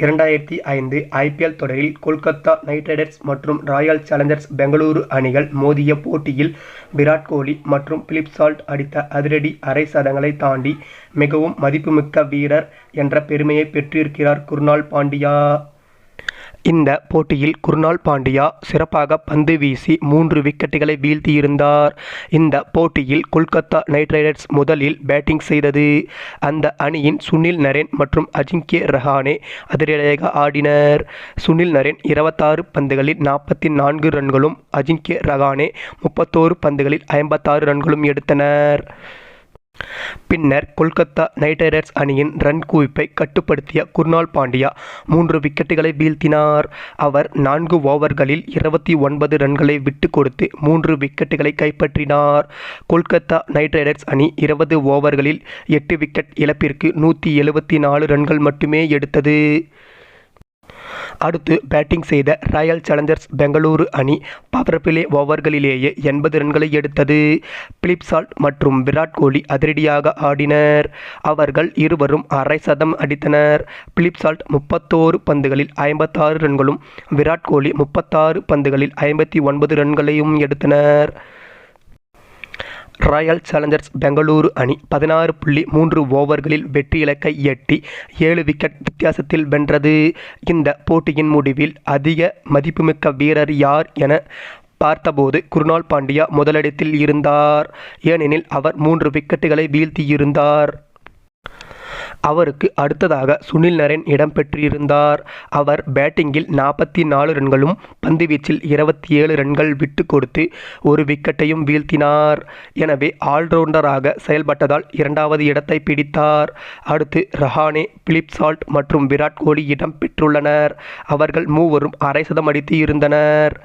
இரண்டாயிரத்தி ஐந்து ஐபிஎல் தொடரில் கொல்கத்தா நைட் ரைடர்ஸ் மற்றும் ராயல் சேலஞ்சர்ஸ் பெங்களூரு அணிகள் மோதிய போட்டியில் விராட் கோலி மற்றும் பிலிப் சால்ட் அடித்த அதிரடி அரை சதங்களை தாண்டி மிகவும் மதிப்புமிக்க வீரர் என்ற பெருமையை பெற்றிருக்கிறார் குர்னால் பாண்டியா. இந்த போட்டியில் குர்னால் பாண்டியா சிறப்பாக பந்து வீசி மூன்று விக்கெட்டுகளை வீழ்த்தியிருந்தார். இந்த போட்டியில் கொல்கத்தா நைட் ரைடர்ஸ் முதலில் பேட்டிங் செய்தது. அந்த அணியின் சுனில் நரேன் மற்றும் அஜிங்கிய ரஹானே அதிரடியாக ஆடினர். சுனில் நரேன் இருபத்தாறு பந்துகளில் நாற்பத்தி நான்கு ரன்களும் அஜிங்கிய ரஹானே முப்பத்தோரு பந்துகளில் ஐம்பத்தாறு ரன்களும் எடுத்தனர். பின்னர் கொல்கத்தா நைட் ரைடர்ஸ் அணியின் ரன் குவிப்பை கட்டுப்படுத்திய குர்னால் பாண்டியா மூன்று விக்கெட்டுகளை வீழ்த்தினார். அவர் நான்கு ஓவர்களில் இருபத்தி ஒன்பது ரன்களை விட்டு கொடுத்து மூன்று விக்கெட்டுகளை கைப்பற்றினார். கொல்கத்தா நைட் ரைடர்ஸ் அணி இருபது ஓவர்களில் எட்டு விக்கெட் இழப்பிற்கு நூற்றி எழுபத்தி நாலு ரன்கள் மட்டுமே எடுத்தது. அடுத்து பேட்டிங் செய்த ராயல் சேலஞ்சர்ஸ் பெங்களூரு அணி பவர் பிளே ஓவர்களிலேயே எண்பது ரன்களை எடுத்தது. பிலிப்சால்ட் மற்றும் விராட் கோலி அதிரடியாக ஆடினர். அவர்கள் இருவரும் அரை சதம் அடித்தனர். பிலிப்சால்ட் முப்பத்தோரு பந்துகளில் ஐம்பத்தாறு ரன்களும் விராட் கோலி முப்பத்தாறு பந்துகளில் ஐம்பத்தி ஒன்பது ரன்களையும் எடுத்தனர். ராயல் சேலஞ்சர்ஸ் பெங்களூரு அணி பதினாறு புள்ளி மூன்று ஓவர்களில் வெற்றி இலக்கை எட்டி ஏழு விக்கெட் வித்தியாசத்தில் வென்றது. இந்த போட்டியின் முடிவில் அதிக மதிப்புமிக்க வீரர் யார் என பார்த்தபோது குருணால் பாண்டியா முதலிடத்தில் இருந்தார். ஏனெனில் அவர் மூன்று விக்கெட்டுகளை வீழ்த்தியிருந்தார். அவருக்கு அடுத்ததாக சுனில் நரேன் இடம்பெற்றிருந்தார் அவர் பேட்டிங்கில் நாற்பத்தி நாலு ரன்களும் பந்துவீச்சில் இருபத்தி ஏழு ரன்கள் விட்டு கொடுத்து ஒரு விக்கெட்டையும் வீழ்த்தினார். எனவே ஆல்ரவுண்டராக செயல்பட்டதால் இரண்டாவது இடத்தை பிடித்தார். அடுத்து ரஹானே பிலிப் சால்ட் மற்றும் விராட் கோலி இடம் பெற்றுள்ளனர். அவர்கள் மூவரும் அரை சதம் அடித்து இருந்தனர்.